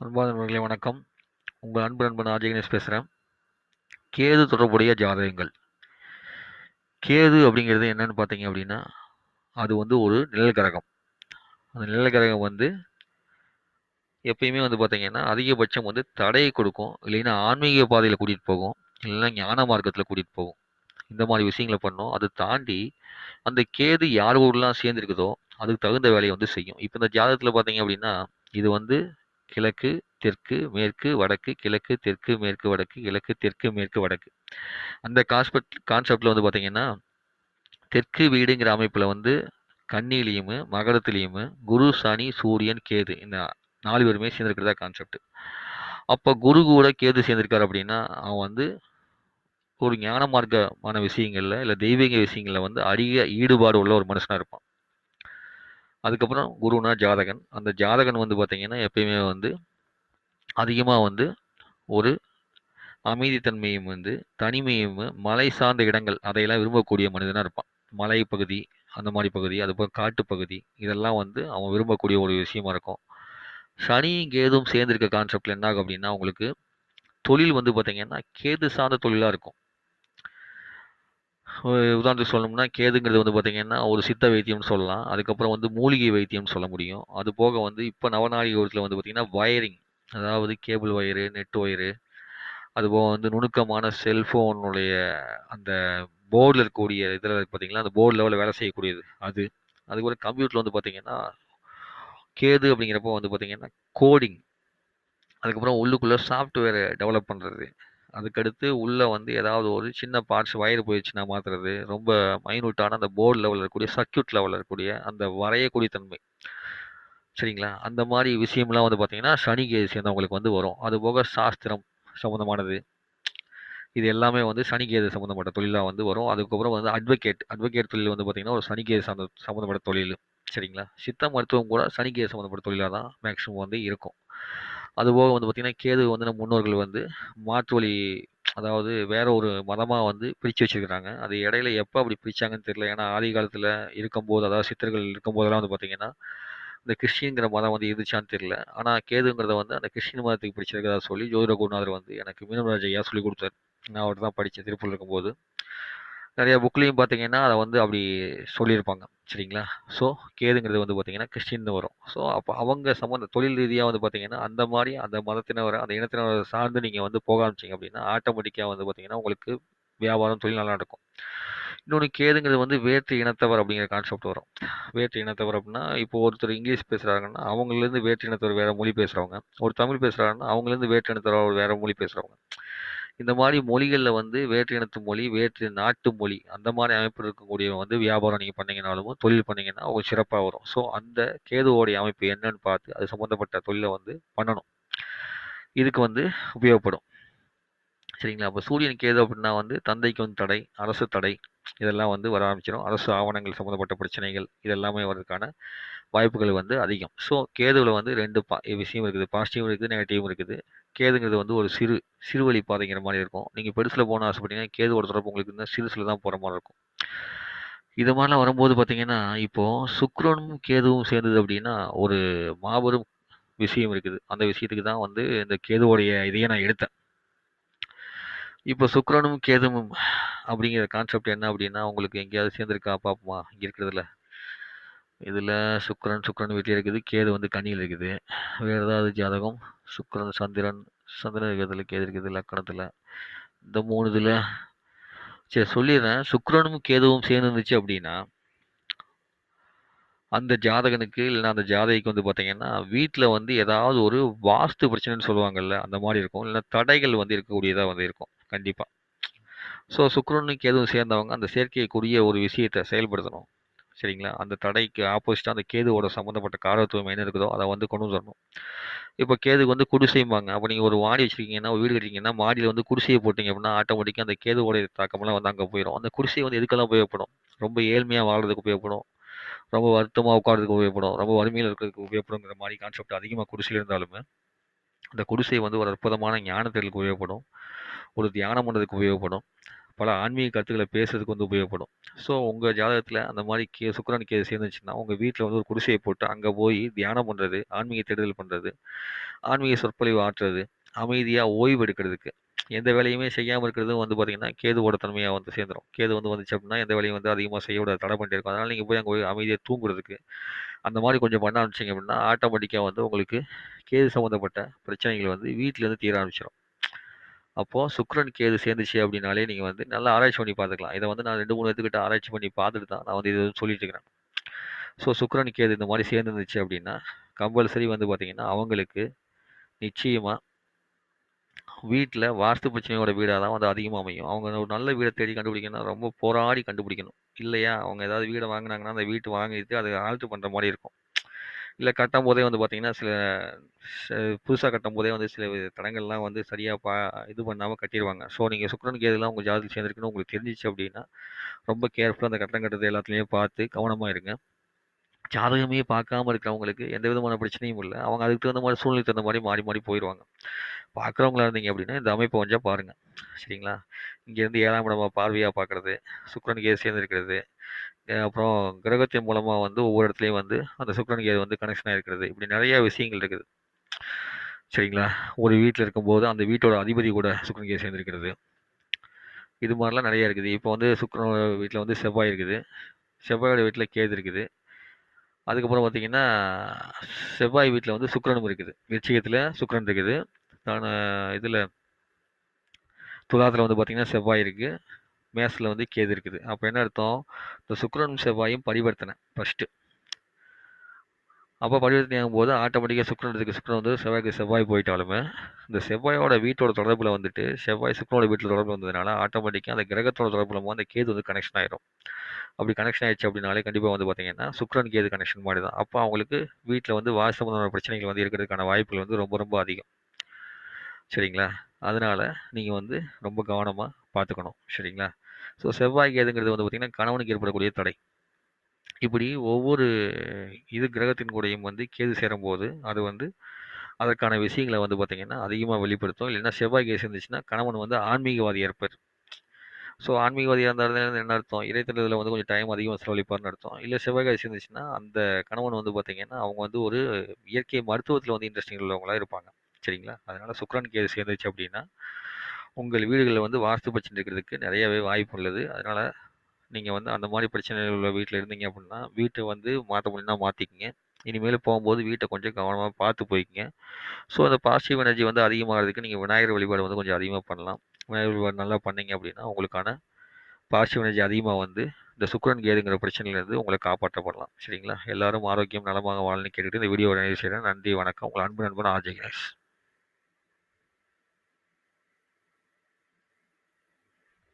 அன்பான நண்பர்களே வணக்கம். உங்கள் அன்பு நண்பன் ஆர்ஜே கணேஷ் பேசுகிறேன் கேது தொடர்புடைய ஜாதகங்கள். கேது அப்படிங்கிறது என்னன்னு பார்த்தீங்க அப்படின்னா அது வந்து ஒரு நிழல் கிரகம். அந்த நிழல் கிரகம் வந்து எப்பயுமே வந்து பார்த்தீங்கன்னா அதிகபட்சம் வந்து தடையை கொடுக்கும். இல்லைன்னா ஆன்மீக பாதையில் கூட்டிகிட்டு போகும். இல்லைன்னா ஞான மார்க்கத்தில் கூட்டிகிட்டு போகும். இந்த மாதிரி விஷயங்களை பண்ணும். அதை தாண்டி அந்த கேது யார் ஊர்லாம் சேர்ந்துருக்குதோ அதுக்கு தகுந்த வேலையை வந்து செய்யும். இப்போ இந்த ஜாதகத்தில் பார்த்தீங்க அப்படின்னா இது வந்து கிழக்கு தெற்கு மேற்கு வடக்கு கிழக்கு தெற்கு மேற்கு வடக்கு கிழக்கு தெற்கு மேற்கு வடக்கு. அந்த காஸ்பெக்ட் கான்செப்டில் வந்து பார்த்தீங்கன்னா தெற்கு வீடுங்கிற அமைப்பில் வந்து கன்னிலையும் மகரத்துலேயும் குரு சனி சூரியன் கேது இந்த நாலு பேருமே சேர்ந்துருக்கிறதா கான்செப்ட் அப்போ குரு கூட கேது சேர்ந்திருக்காரு அப்படின்னா அவன் வந்து ஒரு ஞான மார்க்கமான விஷயங்களில் இல்லை தெய்வீக விஷயங்களில் வந்து அதிக ஈடுபாடு உள்ள ஒரு மனுஷனாக இருப்பான். அதுக்கப்புறம் குருனா ஜாதகன். அந்த ஜாதகன் வந்து பார்த்திங்கன்னா எப்பயுமே வந்து அதிகமாக வந்து ஒரு அமைதித்தன்மையும் வந்து தனிமையும் மலை சார்ந்த இடங்கள் அதையெல்லாம் விரும்பக்கூடிய மனிதனாக இருப்பான். மலை பகுதி அந்த மாதிரி பகுதி அதுபோல் காட்டுப்பகுதி இதெல்லாம் வந்து அவன் விரும்பக்கூடிய ஒரு விஷயமா இருக்கும். சனி கேதும் சேர்ந்திருக்க கான்செப்டில் என்ன ஆகும் அப்படின்னா உங்களுக்கு தொழில் வந்து பார்த்திங்கன்னா கேது சார்ந்த தொழிலாக இருக்கும். உதாரணத்துக்கு சொல்லணும்னா கேதுங்கிறது வந்து பார்த்திங்கன்னா ஒரு சித்த வைத்தியம்னு சொல்லலாம். அதுக்கப்புறம் வந்து மூலிகை வைத்தியம்னு சொல்ல முடியும். அது போக வந்து இப்போ நவநாயக வந்து பார்த்திங்கன்னா வயரிங். அதாவது கேபிள் ஒயரு நெட் ஒயரு அதுபோக வந்து நுணுக்கமான செல்ஃபோனுடைய அந்த போர்டில் இருக்கக்கூடிய இதில் பார்த்தீங்கன்னா அந்த போர்டு லெவலில் வேலை செய்யக்கூடியது அது. அதுபோல் கம்ப்யூட்டரில் வந்து பார்த்திங்கன்னா கேது அப்படிங்கிறப்போ வந்து பார்த்திங்கன்னா கோடிங். அதுக்கப்புறம் உள்ளுக்குள்ளே சாஃப்ட்வேரை டெவலப் பண்ணுறது அதுக்கடுத்து உள்ளே வந்து ஏதாவது ஒரு சின்ன பார்ட்ஸ் வயர் போயிடுச்சுன்னா மாற்றுறது ரொம்ப மைனூட்டான அந்த போர்டு லெவலில் இருக்கக்கூடிய சர்க்கியூட் லெவலில் இருக்கக்கூடிய அந்த வரையக்கூடிய தன்மை. சரிங்களா? அந்த மாதிரி விஷயம்லாம் வந்து பார்த்திங்கன்னா சனி கேது சேர்ந்தவங்களுக்கு வந்து வரும். அதுபோக சாஸ்திரம் சம்மந்தமானது இது எல்லாமே வந்து சனிகேது சம்மந்தப்பட்ட தொழிலாக வந்து வரும். அதுக்கப்புறம் வந்து அட்வொகேட் அட்வொகேட் தொழில் வந்து பார்த்திங்கன்னா ஒரு சனிகேது சம்மந்த சம்மந்தப்பட்ட தொழில். சரிங்களா? சித்த மருத்துவம் கூட சனிகேது சம்மந்தப்பட்ட தொழிலாக தான் மேக்ஸிமம் வந்து இருக்கும். அதுபோக வந்து பார்த்திங்கன்னா கேது வந்து நம்ம முன்னோர்கள் வந்து மாற்று வழி அதாவது வேற ஒரு மதமாக வந்து பிரித்து வச்சுருக்கிறாங்க. அது இடையில எப்போ அப்படி பிரித்தாங்கன்னு தெரியல. ஏன்னா ஆதி காலத்தில் இருக்கும்போது அதாவது சித்தர்கள் இருக்கும்போதெல்லாம் வந்து பார்த்திங்கன்னா இந்த கிறிஸ்டின்ங்கிற மதம் வந்து இருந்துச்சான்னு தெரியல. ஆனால் கேதுங்கிறத வந்து அந்த கிறிஸ்டின் மதத்துக்கு பிடிச்சிருக்கிறதா சொல்லி ஜோதிட குருநாதர் வந்து எனக்கு மீனவராஜ் ஐயா சொல்லி கொடுத்தார். நான் அவர் தான் படித்தேன் திருப்பூர் இருக்கும்போது. நிறையா புக்லேயும் பார்த்தீங்கன்னா அதை வந்து அப்படி சொல்லியிருப்பாங்க. சரிங்களா? ஸோ கேதுங்கிறது வந்து பார்த்தீங்கன்னா கிறிஸ்டின் வரும். ஸோ அப்போ அவங்க சம்மந்த தொழில் ரீதியாக வந்து பார்த்தீங்கன்னா அந்த மாதிரி அந்த மதத்தினரை அந்த இனத்தினரை சார்ந்து நீங்கள் வந்து போக ஆரம்பிச்சிங்க அப்படின்னா ஆட்டோமேட்டிக்காக வந்து பார்த்தீங்கன்னா உங்களுக்கு வியாபாரம் தொழில் நல்லா நடக்கும். இன்னொன்று கேதுங்கிறது வந்து வேற்று இனத்தவர் அப்படிங்கிற கான்செப்ட் வரும். வேற்று இனத்தவர் அப்படின்னா இப்போ ஒருத்தர் இங்கிலீஷ் பேசுகிறாங்கன்னா அவங்கலேருந்து வேற்று இனத்தவர் வேறு மொழி பேசுகிறவங்க ஒரு தமிழ் பேசுகிறாங்கன்னா அவங்கலேருந்து வேற்று இனத்தவர் வேறு மொழி பேசுகிறவங்க இந்த மாதிரி மொழிகளில் வந்து வேற்று இனத்து மொழி வேற்று நாட்டு மொழி அந்த மாதிரி அமைப்பு இருக்கக்கூடிய வந்து வியாபாரம் நீங்கள் பண்ணீங்கனாலும் தொழில் பண்ணீங்கன்னா அவங்க சிறப்பாக வரும். ஸோ அந்த கேதுவோடைய அமைப்பு என்னன்னு பார்த்து அது சம்மந்தப்பட்ட தொழிலை வந்து பண்ணணும். இதுக்கு வந்து உபயோகப்படும். சரிங்களா? அப்போ சூரியன் கேது அப்படின்னா வந்து தந்தைக்கு வந்து தடை அரசு தடை இதெல்லாம் வந்து வர ஆரம்பிச்சிடும் அரசு ஆவணங்கள் சம்மந்தப்பட்ட பிரச்சனைகள் இதெல்லாமே வர்றதுக்கான வாய்ப்புகள் வந்து அதிகம். ஸோ கேதுவில் வந்து ரெண்டு பா விஷயம் இருக்குது. பாசிட்டிவும் இருக்குது நெகட்டிவும் இருக்குது. கேதுங்கிறது வந்து ஒரு சிறு சிறுவழி பாதைங்கிற மாதிரி இருக்கும். நீங்கள் பெருசில் போன ஆசைப்பட்டீங்கன்னா கேதுவோட தரப்பு உங்களுக்கு இருந்தால் சிறுசில் தான் போகிற மாதிரி இருக்கும். இது மாதிரிலாம் வரும்போது பார்த்தீங்கன்னா இப்போது சுக்ரனும் கேதுவும் சேர்ந்தது அப்படின்னா ஒரு மாபெரும் விஷயம் இருக்குது. அந்த விஷயத்துக்கு தான் வந்து இந்த கேதுவோடைய இதையே நான் எடுத்தேன். இப்போ சுக்ரனும் கேதுவும் அப்படிங்கிற கான்செப்ட் என்ன அப்படின்னா உங்களுக்கு எங்கேயாவது சேர்ந்துருக்கா பார்ப்போமா இங்கே இருக்கிறதுல. இதில் சுக்கரன் சுக்கரன் வீட்டில் இருக்குது. கேது வந்து கண்ணியில் இருக்குது. வேறு ஏதாவது ஜாதகம்? சுக்கரன் சந்திரன் சந்திரன் இருக்கிறதுல கேது இருக்குது லக்கணத்தில். இந்த மூணு இதில் சரி சொல்லிடுறேன். சுக்கரனும் கேதுவும் சேர்ந்து இருந்துச்சு அப்படின்னா அந்த ஜாதகனுக்கு இல்லைன்னா அந்த ஜாதகிக்கு வந்து பார்த்தீங்கன்னா வீட்டில் வந்து ஏதாவது ஒரு வாஸ்து பிரச்சனைன்னு சொல்லுவாங்கல்ல அந்த மாதிரி இருக்கும். இல்லைன்னா தடைகள் வந்து இருக்கக்கூடியதாக வந்து இருக்கும். கண்டிப்பாக ஸோ சுக்ரனுக்கு எதுவும் சேர்ந்தவங்க அந்த செயற்கைக்குரிய ஒரு விஷயத்தை செயல்படுத்தணும். சரிங்களா? அந்த தடைக்கு ஆப்போசிட்டாக அந்த கேதுவோட சம்மந்தப்பட்ட காரத்துவம் என்ன இருக்குதோ அதை வந்து கொண்டு வரணும் இப்போ கேதுக்கு வந்து குடிசைம்பாங்க. அப்போ நீங்கள் ஒரு மாடி வச்சுருக்கீங்கன்னா வீடு கட்டிங்கன்னா மாடியில் வந்து குடிசையை போட்டிங்க அப்படின்னா ஆட்டோமேட்டிக்காக அந்த கேதுவோட தாக்கமெல்லாம் வந்து அங்கே போயிடும் அந்த குடிசை வந்து எதுக்கெல்லாம் உபயோகப்படும்? ரொம்ப ஏழ்மையாக வாழ்கிறதுக்கு உபயோகப்படும். ரொம்ப வருத்தமாக உட்காரதுக்கு உபயோகப்படும். ரொம்ப வறுமையில் இருக்கிறதுக்கு உபயோகப்படுங்கிற மாதிரி கான்செப்ட் அதிகமாக குடிசையில் இருந்தாலுமே அந்த குடிசை வந்து ஒரு அற்புதமான ஞானத்திற்கு உபயோகப்படும். ஒரு தியானம் பண்ணுறதுக்கு உபயோகப்படும் பல ஆன்மீக கருத்துக்களை பேசுறதுக்கு வந்து உபயோகப்படும். ஸோ உங்கள் ஜாதகத்தில் அந்த மாதிரி கே சுக்கரன் கேது சேர்ந்துச்சுன்னா, உங்கள் வீட்டில் வந்து ஒரு குடிசையை போட்டு அங்கே போய் தியானம் பண்ணுறது ஆன்மீக தேடுதல் பண்ணுறது ஆன்மீக சொற்பொழிவு ஆற்றுறது, அமைதியாக ஓய்வு எடுக்கிறதுக்கு, எந்த வேலையுமே செய்யாமல் இருக்கிறதும் வந்து பார்த்தீங்கன்னா, கேதுவோட தன்மையாக வந்து சேர்ந்துடும் கேது வந்து வந்துச்சு அப்படின்னா, எந்த வேலையும் வந்து அதிகமாக செய்ய தடை பண்ணிட்டே இருக்கும். அதனால் நீங்கள் போய் அங்கே போய் அமைதியாக தூங்குறதுக்கு, அந்த மாதிரி கொஞ்சம் பண்ண ஆரம்பிச்சிங்க அப்படின்னா, ஆட்டோமேட்டிக்காக வந்து உங்களுக்கு கேது சம்மந்தப்பட்ட பிரச்சனைகள் வந்து வீட்டிலேருந்து தீர ஆரம்பிச்சிடும் அப்போது சுக்கிரன், கேது சேர்ந்துச்சு அப்படின்னாலே நீங்கள் வந்து நல்லா ஆராய்ச்சி பண்ணி பார்த்துக்கலாம். இதை வந்து நான் ரெண்டு மூணு இதுக்கிட்ட ஆராய்ச்சி பண்ணி பார்த்துட்டு தான் நான் வந்து இது சொல்லிட்டு இருக்கிறேன். ஸோ சுக்கிரன், கேது இந்த மாதிரி சேர்ந்துருந்துச்சு அப்படின்னா, கம்பல்சரி வந்து பார்த்தீங்கன்னா, அவங்களுக்கு நிச்சயமாக வீட்டில் வாஸ்து பிரச்சனையோட வீடாக தான் வந்து அதிகமாக அமையும். அவங்க ஒரு நல்ல வீடை தேடி கண்டுபிடிக்கணும்னா, ரொம்ப போராடி கண்டுபிடிக்கணும். இல்லையா, அவங்க ஏதாவது வீடை வாங்கினாங்கன்னா அந்த வீட்டு வாங்கிட்டு அதை ஆல்ட்ரு பண்ணுற மாதிரி இருக்கும். இல்லை கட்டும் போதே வந்து பார்த்தீங்கன்னா, சில புதுசாக கட்டும் போதே வந்து சில தடங்கள்லாம் வந்து சரியாக பா இது பண்ணாமல் கட்டிருவாங்க. ஸோ நீங்கள் சுக்கரன் கேதுலாம் உங்கள் ஜாதி சேர்ந்துருக்குன்னு உங்களுக்கு தெரிஞ்சிச்சு அப்படின்னா, ரொம்ப கேர்ஃபுல்லாக அந்த கட்டம் கட்டுறது எல்லாத்துலேயும் பார்த்து கவனமாக இருங்க. ஜாதகமே பார்க்காம இருக்கிறவங்களுக்கு எந்த விதமான பிரச்சனையும் இல்லை அவங்க அதுக்கு தகுந்த மாதிரி சூழ்நிலைக்கு தகுந்த மாதிரி மாறி, மாறி போயிடுவாங்க பார்க்குறவங்களா இருந்தீங்க அப்படின்னா, இந்த அமைப்பை கொஞ்சம் பாருங்கள் சரிங்களா? இங்கேருந்து ஏழாம் இடமா பார்வையாக பார்க்கறது, சுக்கிரன், கேது சேர்ந்திருக்கிறது, அப்புறம் கிரகத்தின் மூலமாக வந்து ஒவ்வொரு இடத்துலையும் வந்து அந்த சுக்கரனுக்கு அது வந்து கனெக்ஷன் ஆகிருக்கிறது இப்படி நிறைய விஷயங்கள் இருக்குது. சரிங்களா? ஒரு வீட்டில் இருக்கும்போது அந்த வீட்டோட அதிபதி கூட சுக்கிரன், கேது சேர்ந்திருக்கிறது. இது மாதிரிலாம் நிறையா இருக்குது. இப்போ வந்து சுக்கரனோட வீட்டில் வந்து செவ்வாய் இருக்குது. செவ்வாயோட வீட்டில் கேது இருக்குது. அதுக்கப்புறம் பார்த்தீங்கன்னா, செவ்வாய் வீட்டில் வந்து சுக்கரனும் இருக்குது. விருச்சிகத்தில சுக்கரன் இருக்குது. நான் இதில் துலாத்தில் வந்து பார்த்திங்கன்னா செவ்வாய் இருக்குது மேஷத்துல வந்து கேது இருக்குது. அப்போ என்ன அர்த்தம்? இந்த சுக்கரனும் செவ்வாயும் பரிவர்த்தனை ஃபர்ஸ்ட்டு. அப்போ பரிவர்த்தனை ஆகும்போது ஆட்டோமேட்டிக்காக சுக்கிரன் இடத்துக்கு வந்து செவ்வாய்க்கு செவ்வாய் போயிட்டாலுமே, இந்த செவ்வாயோட வீட்டோட தொடர்பில் வந்துட்டு செவ்வாய் சுக்கரனோட வீட்டில் தொடர்பு வந்ததுனால, ஆட்டோமேட்டிக்காக அந்த கிரகத்தோட தொடர்பு மூலமா அந்த கேது வந்து கனெக்ஷன் ஆயிரும். அப்படி கனெக்ஷன் ஆயிடுச்சு அப்படின்னாலே கண்டிப்பாக வந்து பார்த்தீங்கன்னா, சுக்கரன் கேது கனெக்ஷன் மாதிரி தான். அப்போ அவங்களுக்கு வீட்டில் வந்து வாசமான பிரச்சனைகள் வந்து இருக்கிறதுக்கான வாய்ப்புகள் வந்து ரொம்ப, ரொம்ப அதிகம். சரிங்களா? அதனால் நீங்கள் வந்து ரொம்ப கவனமாக பார்த்துக்கணும். சரிங்களா? ஸோ செவ்வாய், கேதுங்கிறது வந்து பார்த்திங்கன்னா கணவனுக்கு ஏற்படக்கூடிய தடை. இப்படி ஒவ்வொரு இது கிரகத்தின் கூடயும் வந்து கேது சேரும்போது, அது வந்து அதற்கான விஷயங்கள வந்து பார்த்திங்கன்னா அதிகமாக வெளிப்படுத்தும். இல்லைன்னா செவ்வாய், கேஸ் இருந்துச்சுன்னா கணவன் வந்து ஆன்மீகவாதி இருப்பார். ஸோ ஆன்மீகவாதியாக இருந்தாருன்னா என்ன அர்த்தம்? இறைத்தேடுதல்ல வந்து கொஞ்சம் டைம் அதிகமாக செலவழிப்பார்னு அர்த்தம். இல்லை செவ்வாய், கேது இருந்துச்சுன்னா அந்த கணவன் வந்து பார்த்திங்கன்னா அவங்க வந்து ஒரு இயற்கை மருத்துவத்தில் வந்து இன்ட்ரெஸ்டிங் உள்ளவங்களா இருப்பாங்க. சரிங்களா? அதனால் சுக்ரன் கேது சேர்ந்துச்சு அப்படின்னா, உங்கள் வீடுகளில் வந்து வாஸ்து பிரச்சனை இருக்கிறதுக்கு நிறையவே வாய்ப்பு உள்ளது. அதனால் நீங்கள் வந்து அந்த மாதிரி பிரச்சனைகள் உள்ள வீட்டில் இருந்தீங்க அப்படின்னா, வீட்டை வந்து மாற்ற முடியும்னா மாற்றிக்கிங்க இனிமேல் போகும்போது வீட்டை கொஞ்சம் கவனமாக பார்த்து போய்க்குங்க ஸோ அந்த பாசிட்டிவ் எனர்ஜி வந்து அதிகமாகிறதுக்கு நீங்கள் விநாயகர் வழிபாடு வந்து கொஞ்சம் அதிகமாக பண்ணலாம். விநாயகர் வழிபாடு நல்லா பண்ணீங்க அப்படின்னா, உங்களுக்கான பாசிட்டிவ் எனர்ஜி அதிகமாக வந்து, இந்த சுக்கரன் கேதுங்கிற பிரச்சனையிலேருந்து உங்களை காப்பாற்றப்படலாம். சரிங்களா? எல்லாரும் ஆரோக்கியம், நலமாக வாழ்ன்னு கேட்டுட்டு இந்த வீடியோ நிறைவு செய்கிறேன் நன்றி, வணக்கம். உங்கள் அன்பு நண்பன் ஆர்.ஜே. கணேஷ்.